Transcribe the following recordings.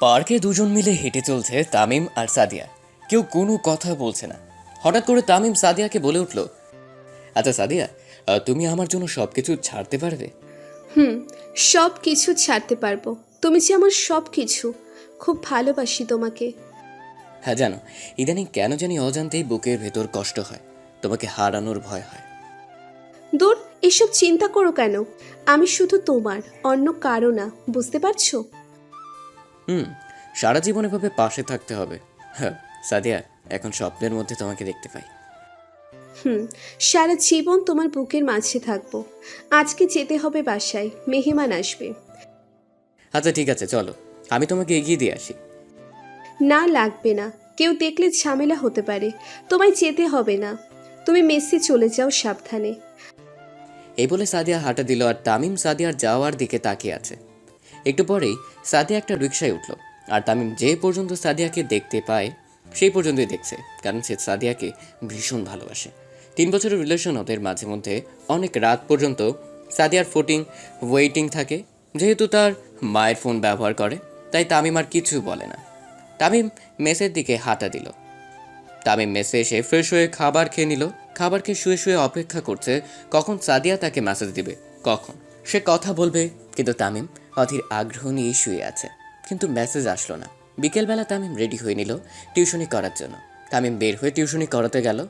পার্কে দুজন মিলে হেঁটে চলছে তামিম আর সাদিয়া। কেউ কোনো কথা বলছে না। হঠাৎ করে তামিম সাদিয়াকে বলে উঠল আচ্ছা সাদিয়া আহ, তুমি আমার জন্য সব কিছু ছাড়তে পারবে? হুম সব কিছু ছাড়তে পারব। তুমি যে আমার সব কিছু খুব ভালোবাসি তোমাকে। হ্যাঁ জানো ইদানিং কেন জানি অজান্তেই বুকের ভেতর কষ্ট হয়। তোমাকে হারানোর ভয় হয়। দূর এসব চিন্তা করো কেন? আমি শুধু তোমার অন্য কারও না বুঝতে পারছ? হুম সারা জীবন এভাবে পাশে থাকতে হবে। হ্যাঁ সাদিয়া এখন স্বপ্নের মধ্যে তোমাকে দেখতে পাই। হুম সারা জীবন তোমার বুকের মাঝে থাকব। আজকে যেতে হবে বাসায় মেহমান আসবে। আচ্ছা ঠিক আছে চলো। আমি তোমাকে এগিয়ে দিয়ে আসি। না লাগবে না। কেউ দেখলে ঝামেলা হতে পারে। তোমায় যেতে হবে না। তুমি মেসে চলে যাও সাবধানে। এই বলে সাদিয়া হাঁটা দিল আর তামিম সাদিয়ার যাওয়ার দিকে তাকিয়ে আছে। একটু পরেই সাদিয়া একটা রিক্সায় উঠল। আর তামিম যে পর্যন্ত সাদিয়াকে দেখতে পায়, সেই পর্যন্তই দেখছে, কারণ সে সাদিয়াকে ভীষণ ভালোবাসে। তিন বছরের রিলেশন ওদের মাঝে মধ্যে অনেক রাত পর্যন্ত সাদিয়ার ফোটিং ওয়েটিং থাকে। যেহেতু তার মায়ের ফোন ব্যবহার করে, তাই তামিম আর কিছু বলে না। তামিম মেসের দিকে হাঁটা দিল। তামিম মেসে এসে ফ্রেশ হয়ে খাবার খেয়ে নিল। খাবার খেয়ে শুয়ে শুয়ে অপেক্ষা করছে কখন সাদিয়া তাকে মেসেজ দিবে, কখন। সে কথা বলবে, কিন্তু তামিম অধীর আগ্রহ নিয়ে শুয়ে আছে। কিন্তু মেসেজ আসলো না। বিকেলবেলা তামিম রেডি হয়ে নিল টিউশনি করার জন্য। তামিম বের হয়ে টিউশনি করাতে গেল।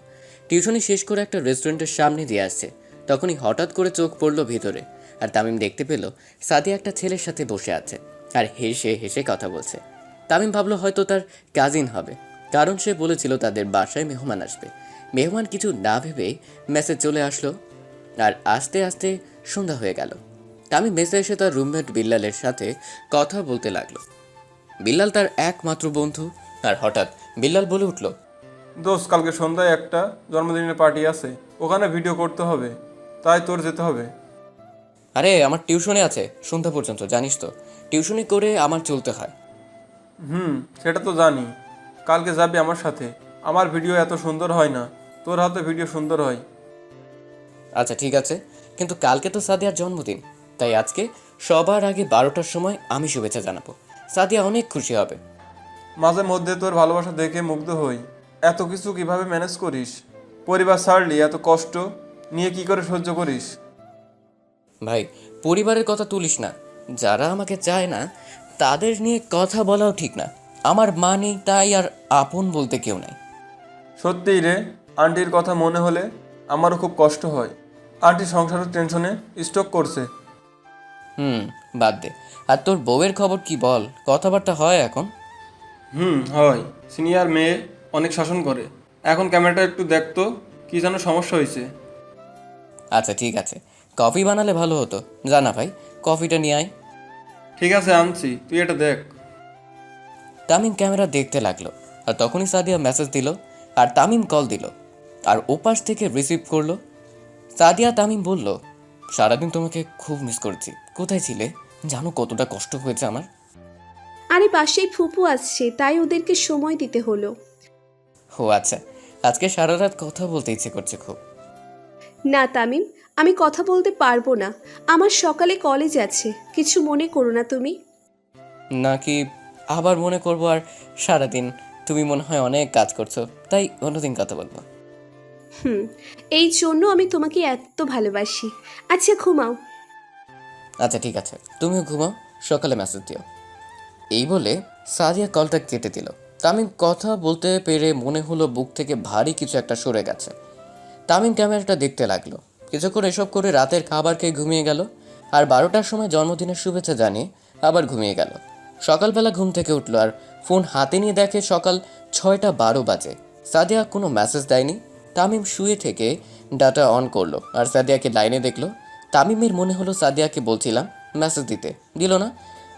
টিউশনি শেষ করে একটা রেস্টুরেন্টের সামনে দিয়ে আসছে। তখনই হঠাৎ করে চোখ পড়ল ভিতরে। আর তামিম দেখতে পেল সাদিয়া একটা ছেলের সাথে বসে আছে আর হেসে হেসে কথা বলছে। তামিম ভাবলো হয়তো তার কাজিন হবে। কারণ সে বলেছিল তাদের বাসায় মেহমান আসবে। মেহমান কিছু না ভেবে মেসেজ চলে আসলো। আর আস্তে আস্তে সন্ধ্যা হয়ে গেল। তামিম মেসে এসে তার রুমমেট বিল্লালের সাথে কথা বলতে লাগল। বিল্লাল তার একমাত্র বন্ধু আর হঠাৎ বিল্লাল বলে উঠল দোষ কালকে সন্ধ্যায় একটা জন্মদিনের পার্টি আছে ওখানে ভিডিও করতে হবে তাই তোর যেতে হবে। আরে আমার টিউশনে আছে সন্ধ্যা পর্যন্ত জানিস তো। টিউশনি করে আমার চলতে হয়। হুম সেটা তো জানি। কালকে যাবি আমার সাথে। আমার ভিডিও এত সুন্দর হয় না তোর হাতে ভিডিও সুন্দর হয়। আচ্ছা ঠিক আছে। কিন্তু কালকে তো সাদিয়ার জন্মদিন তাই আজকে সবার আগে বারোটার সময় আমি শুভেচ্ছা জানাব। সাদিয়া অনেক খুশি হবে। মাঝে মধ্যে তোর ভালোবাসা দেখে মুগ্ধ হই। এত কিছু কীভাবে ম্যানেজ করিস? পরিবার ছাড়লি এত কষ্ট নিয়ে কি করে সহ্য করিস? ভাই পরিবারের কথা তুলিস না। যারা আমাকে চায় না তাদের নিয়ে কথা বলাও ঠিক না। আমার মা নেই তাই আর আপন বলতে কেউ নাই। সত্যিই রে আন্টির কথা মনে হলে আমারও খুব কষ্ট হয়। আন্টি সংসারের টেনশনে স্ট্রোক করছে। হুম বাদ দে। আর তোর বউয়ের খবর কি বল? কথাবার্তা হয় এখন? হুম হয়। সিনিয়র মেয়ে অনেক শাসন করে। এখন ক্যামেরাটা একটু দেখতো কি যেন সমস্যা হয়েছে। আচ্ছা ঠিক আছে। কফি বানালে ভালো হতো। জানা ভাই কফিটা নিয়ে আয়। ঠিক আছে আনছি। তুই এটা দেখ। তামিম ক্যামেরা দেখতে লাগল। আর তখনই সাদিয়া মেসেজ দিল। আর তামিম কল দিল। আর ওপাশ থেকে রিসিভ করল। সাদিয়া তামিম বলল সারাদিন তোমাকে খুব মিস করেছি। কোথায় ছিলে? জানো কতটা কষ্ট হয়েছে আমার? আরে পাশেই ফুপু আসছে তাই ওদেরকে সময় দিতে হলো। ও আচ্ছা আজকে সারা রাত কথা বলতে ইচ্ছে করছে খুব। না তামিম আমি কথা বলতে পারব না। আমার সকালে কলেজ আছে কিছু মনে করো না তুমি? নাকি আবার মনে করব আর সারাদিন তুমি মনে হয় অনেক কাজ করছ তাই অন্যদিন কথা বলব। হুম, এই জন্য আমি তোমাকে এত ভালোবাসি। আচ্ছা ঘুমাও। আচ্ছা ঠিক আছে। তুমিও ঘুমাও, সকালে মেসেজ দিও। এই বলে সাদিয়া কলটা কেটে দিল। তামিম কথা বলতে পেরে মনে হলো বুক থেকে ভারী কিছু একটা সরে গেছে। তামিম ক্যামেরাটা দেখতে লাগল। কিছুক্ষণ এসব করে রাতের খাবার খেয়ে ঘুমিয়ে গেল। আর বারোটার সময় জন্মদিনের শুভেচ্ছা জানিয়ে আবার ঘুমিয়ে গেল। সকালবেলা ঘুম থেকে উঠল আর ফোন হাতে নিয়ে দেখে সকাল ছয়টা বারো বাজে। সাদিয়া কোনো মেসেজ দেয়নি। তামিম শুয়ে থেকে ডাটা অন করল আর সাদিয়াকে লাইনে দেখল। তামিমের মনে হলো সাদিয়াকে বলছিলাম, মেসেজ দিতে। দিল না।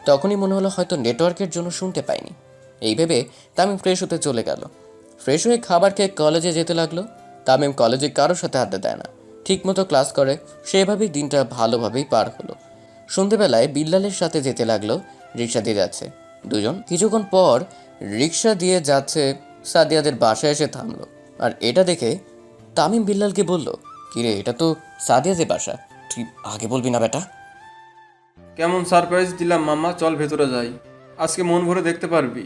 তখনই মনে হলো হয়তো নেটওয়ার্কের জন্য শুনতে পাইনি। এই ভেবে তামিম ফ্রেশ হতে চলে গেল। ফ্রেশ হয়ে খাবার খেয়ে কলেজে যেতে লাগল। তামিম কলেজে কারোর সাথে আড্ডা দেয় না। ঠিকমতো ক্লাস করে, সেভাবেই দিনটা ভালোভাবেই পার হলো। সন্ধেবেলায় বিল্লালের সাথে যেতে লাগল, রিক্সা দিয়ে যাচ্ছে। দুজন কিছুক্ষণ পর রিক্সা দিয়ে যাচ্ছে, সাদিয়াদের বাসায় এসে থামলো। আর এটা দেখে তামিম বিল্লালকে বলল কিরে এটা তো সাদিয়াদের বাসা। তুই আগে বলবি না বেটা? কেমন সারপ্রাইজ দিলাম মাম্মা চল ভেতরে যাই। আজকে মন ভরে দেখতে পারবি।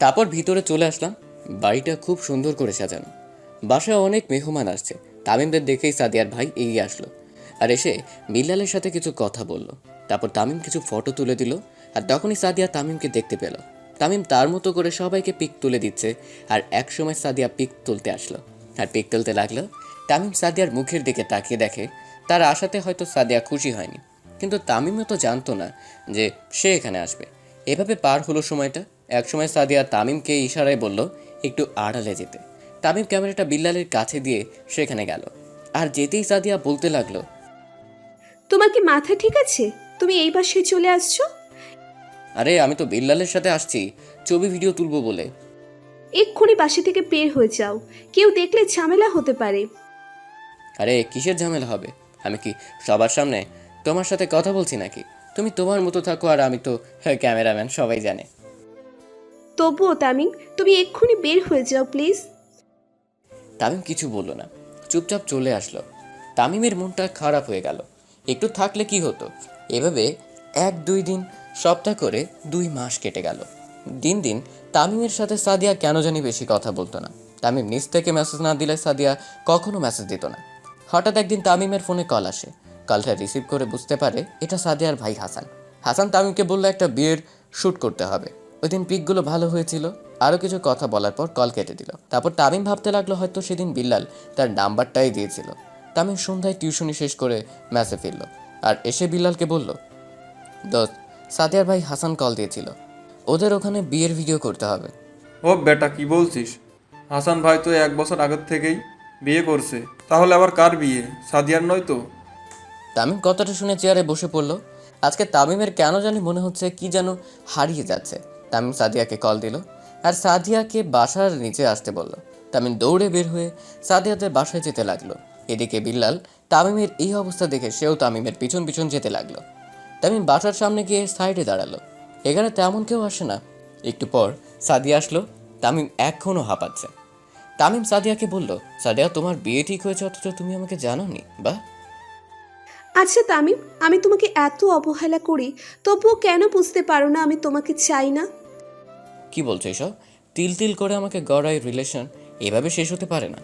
তারপর ভিতরে চলে আসলাম বাড়িটা খুব সুন্দর করে সাজানো। বাসায় অনেক মেহমান আসছে। তামিমদের দেখেই সাদিয়ার ভাই এগিয়ে আসলো আর এসে বিল্লালের সাথে কিছু কথা বলল। তারপর তামিম কিছু ফটো তুলে দিল আর তখনই সাদিয়া তামিমকে দেখতে পেল। তামিম তার মতো করে সবাইকে পিক তুলে দিচ্ছে। আর একসময় সাদিয়া পিক তুলতে আসলো। আর পিক তুলতে লাগল, তামিম সাদিয়ার মুখের দিকে তাকিয়ে দেখে তার আশাতে হয়তো সাদিয়া খুশি হয়নি। কিন্তু তামিমও তো জানতো না যে সে এখানে আসবে। এভাবে পার হলো সময়টা। একসময় সাদিয়া তামিমকে ইশারায় বলল, একটু আড়ালে যেতে। তামিম ক্যামেরাটা বিল্লালের কাছে দিয়ে সেখানে গেল। আর যেতেই সাদিয়া বলতে লাগল, তোমার কি মাথা ঠিক আছে? তুমি এই পাশে চলে আসছো? আরে আমি তো বিল্লালের সাথে আসছি। ছবি ভিডিও তুলবো বলে। এক্ষুনি বাসা থেকে বের হয়ে যাও। কেউ দেখলে ঝামেলা হতে পারে। আরে কিসের ঝামেলা হবে? আমি কি সবার সামনে তোমার সাথে কথা বলছি নাকি? তুমি তোমার মতো থাকো আর আমি তো হ্যাঁ, ক্যামেরাম্যান সবাই জানে। তবুও তামিম তুমি এক্ষুনি বের হয়ে যাও প্লিজ। তামিম কিছু বলল না। চুপচাপ চলে আসলো। তামিমের মনটা খারাপ হয়ে গেল। একটু থাকলে কি হতো? এভাবে এক দুই দিন সপ্তাহ করে দুই মাস কেটে গেল। দিন দিন তামিমের সাথে সাদিয়া কেন জানি বেশি কথা বলতো না। তামিম নিজ থেকে মেসেজ না দিলে সাদিয়া কখনো মেসেজ দিত না। হঠাৎ একদিন তামিমের ফোনে কল আসে। কলটা রিসিভ করে বুঝতে পারে এটা সাদিয়ার ভাই হাসান। হাসান তামিমকে বলল, একটা বিয়ের শ্যুট করতে হবে। ওই দিন পিকগুলো ভালো হয়েছিল। আরও কিছু কথা বলার পর কল কেটে দিল। তারপর তামিম ভাবতে লাগল হয়তো সেদিন বিল্লাল তার নাম্বারটাই দিয়েছিল। তামিম সন্ধ্যায় টিউশনি শেষ করে ম্যাচে ফিরল। আর এসে বিল্লালকে বলল, দোস্ত সাদিয়ার ভাই হাসান কল দিয়েছিল। ওদের ওখানে বিয়ের ভিডিও করতে হবে। ও বেটা কি বলছিস? হাসান ভাই তো এক বছর আগের থেকেই বিয়ে করছে। তাহলে আবার কার বিয়ে? সাদিয়ার নয় তো? তামিম কথাটা শুনে চেয়ারে বসে পড়ল। আজকে তামিমের কেন জানি মনে হচ্ছে কি যেন হারিয়ে যাচ্ছে। তামিম সাদিয়াকে কল দিল আর সাদিয়াকে বাসার নিচে আসতে বলল। তামিম দৌড়ে বের হয়ে সাদিয়াদের বাসায় যেতে লাগল। এদিকে বিল্লাল তামিমের এই অবস্থা দেখে সেও তামিমের পিছন পিছন যেতে লাগল। তামিম বাসার সামনে গিয়ে সাইডে দাঁড়াল। এখানে তেমন কেউ আসে না। একটু পর সাদিয়া আসলো। তামিম এখনও হাঁপাচ্ছে। তামিম সাদিয়াকে বলল সাদিয়া তোমার বিয়ে ঠিক হয়েছে অথচ তুমি আমাকে জানোনি বা? আচ্ছা তামিম আমি তোমাকে এত অবহেলা করি তবুও কেন বুঝতে পারো না আমি তোমাকে চাই না? কি বলছো এসব? তিল তিল করে আমাকে গড়াই রিলেশন এভাবে শেষ হতে পারে না।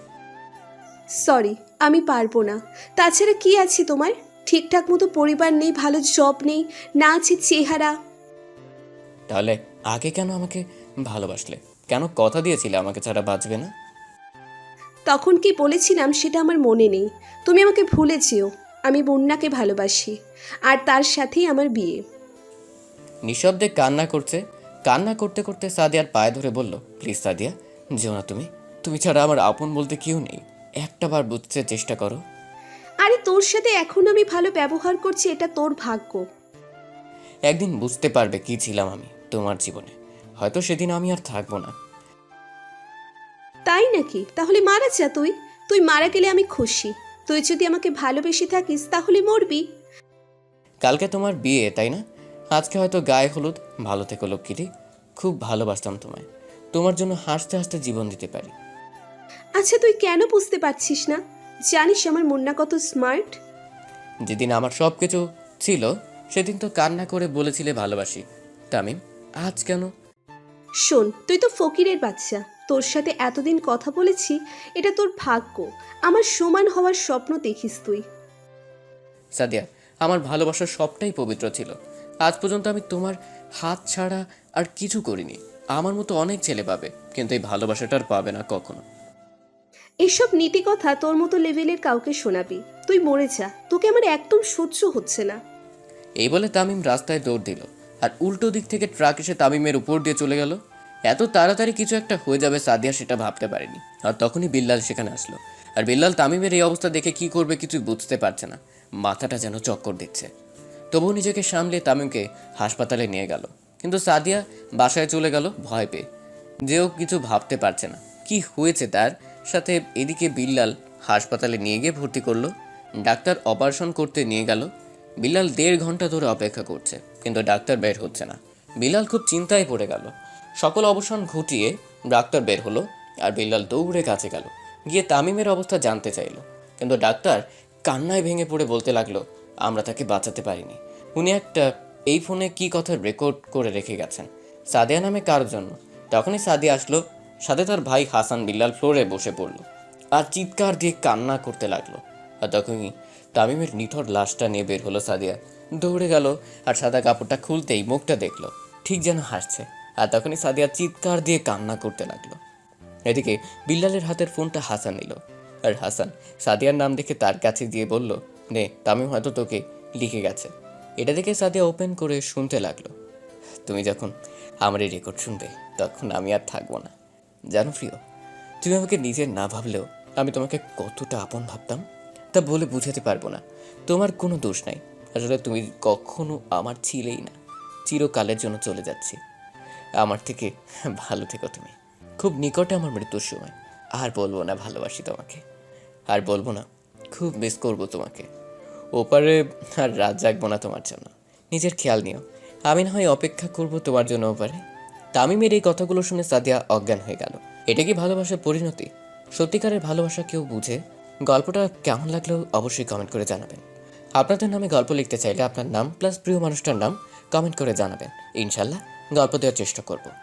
সরি আমি পারব না। তাছাড়া কি আছে তোমার? ঠিকঠাক মতো পরিবার নেই ভালো জব নেই না আছে চেহারা। তাহলে আগে কেন আমাকে ভালোবাসলে? কেন কথা দিয়েছিলে আমাকে ছাড়া বাঁচবে না? তখন কি বলেছিলাম সেটা আমার মনে নেই। তুমি আমাকে ভুলে যেও আমি বন্যাকে ভালোবাসি আর তার সাথেই আমার বিয়ে। নিঃশব্দে কান্না করছে কান্না করতে করতে সাদিয়ার পায়ে ধরে বলল প্লিজ সাদিয়া যেও না তুমি। তুমি ছাড়া আমার আপন বলতে কেউ নেই। একটা বার বুঝতে চেষ্টা করো। আরে তোর সাথে এখন আমি ভালো ব্যবহার করছি এটা তোর ভাগ্য। একদিন বুঝতে পারবে কি ছিলাম আমি তোমার জীবনে। হয়তো সেদিন আমি আর থাকব না। তাই নাকি? তাহলে মারা যা তুই। তুই মারা গেলে আমি খুশি। তুই যদি আমাকে ভালোবেসে থাকিস তাহলে মরবি। কালকে তোমার বিয়ে তাই না? আজকে হয়তো গায়ে হলুদ। ভালো থেকো লক্ষ্মীটি। খুব ভালোবাসতাম তোমায়। তোমার জন্য হাসতে হাসতে জীবন দিতে পারি। আচ্ছা তুই কেন বুঝতে পারছিস না? জানিস আমার মুন্না কত স্মার্ট? যেদিন আমার সব কিছু ছিল সেদিন তো কান্না করে বলেছিলে ভালোবাসি। তামিম আজ কেন? শোন তুই তো ফকিরের বাচ্চা। তোর সাথে এতদিন কথা বলেছি এটা তোর ভাগ্য। আমার সমান হওয়ার স্বপ্ন দেখিস তুই। সাদিয়া আমার ভালোবাসার সবটাই পবিত্র ছিল। আজ পর্যন্ত আমি তোমার হাত ছাড়া আর কিছু করিনি। আমার মতো অনেক ছেলে পাবে কিন্তু এই ভালোবাসাটা আর পাবে না কখনো। এসব নীতি কথা তোর মতো লেভেলের কাউকে শোনাবি। তুই মরে যা। তোকে আমার একদম সহ্য হচ্ছে না। এই বলে তামিম রাস্তায় দৌড় দিল। আর উল্টো দিক থেকে ট্রাক এসে তামিমের উপর দিয়ে চলে গেল। এত তাড়াতাড়ি কিছু একটা হয়ে যাবে সাদিয়া সেটা ভাবতে পারেনি। আর তখনই বিল্লাল সেখানে আসলো। আর বিল্লাল তামিমের এই অবস্থা দেখে কি করবে কিছু বুঝতে পারছে না। মাথাটা যেন চক্কর দিচ্ছে। তবুও নিজেকে সামলে তামিমকে হাসপাতালে নিয়ে গেল। কিন্তু সাদিয়া বাসায় চলে গেল ভয় পেয়ে। যেও কিছু ভাবতে পারছে না। কি হয়েছে তার? সাথে এদিকে বিল্লাল হাসপাতালে নিয়ে গিয়ে ভর্তি করল। ডাক্তার অপারেশন করতে নিয়ে গেল। বিল্লাল দেড় ঘণ্টা ধরে অপেক্ষা করছে, কিন্তু ডাক্তার বের হচ্ছে না। বিল্লাল খুব চিন্তায় পড়ে গেল। সকল অবসান ঘটিয়ে ডাক্তার বের হলো আর বিল্লাল দৌড়ে কাছে গেল। গিয়ে তামিমের অবস্থা জানতে চাইলো। কিন্তু ডাক্তার কান্নায় ভেঙে পড়ে বলতে লাগল, আমরা তাকে বাঁচাতে পারিনি। উনি একটা এই ফোনে কি কথা রেকর্ড করে রেখে গেছেন। সাদিয়া নামে কার জন্য? তখনই সাদিয়া আসলো সাথে তার ভাই হাসান বিল্লাল ফ্লোরে বসে পড়ল আর চিৎকার দিয়ে কান্না করতে লাগল। আর তখনই তামিমের নিথর লাশটা নিয়ে বের হলো সাদিয়া। দৌড়ে গেল আর সাদা কাপড়টা খুলতেই মুখটা দেখল। ঠিক যেন হাসছে। আর তখনই সাদিয়া চিৎকার দিয়ে কান্না করতে লাগল। এদিকে বিল্লালের হাতের ফোনটা হাসান নিল। আর হাসান সাদিয়ার নাম দেখে তার কাছে দিয়ে বলল, নে, তামিম হয়তো তোকে লিখে গেছে। এটা দেখে সাদিয়া ওপেন করে শুনতে লাগল। তুমি যখন আমার এই রেকর্ড শুনবে, তখন আমি আর থাকব না। জানো প্রিয়, তুমি আমাকে নিজের না ভাবলেও আমি তোমাকে কতটা আপন ভাবতাম তা বলে বুঝাতে পারব না। তোমার কোনো দোষ নাই। আসলে তুমি কখনো আমার ছিলেই না। চিরকালের জন্য চলে যাচ্ছি। আমার থেকে ভালো থেকো তুমি। খুব নিকটে আমার মৃত্যুর সময়। আর বলব না ভালোবাসি তোমাকে। আর বলব না, খুব মিস করব তোমাকে। ওপারে আর রাত জাগবো না তোমার জন্য। নিজের খেয়াল নিও। আমি না হয় অপেক্ষা করব তোমার জন্য ওপারে। তামিমের এই কথাগুলো শুনে সাদিয়া অজ্ঞান হয়ে গেল। এটা কি ভালোবাসার পরিণতি? সত্যিকারের ভালোবাসা কেউ বুঝে? গল্পটা কেমন লাগলেও অবশ্যই কমেন্ট করে জানাবেন। আপনাদের নামে গল্প লিখতে চাইলে আপনার নাম প্লাস প্রিয় মানুষটার নাম কমেন্ট করে জানাবেন। ইনশাল্লাহ গল্প দেওয়ার চেষ্টা করব।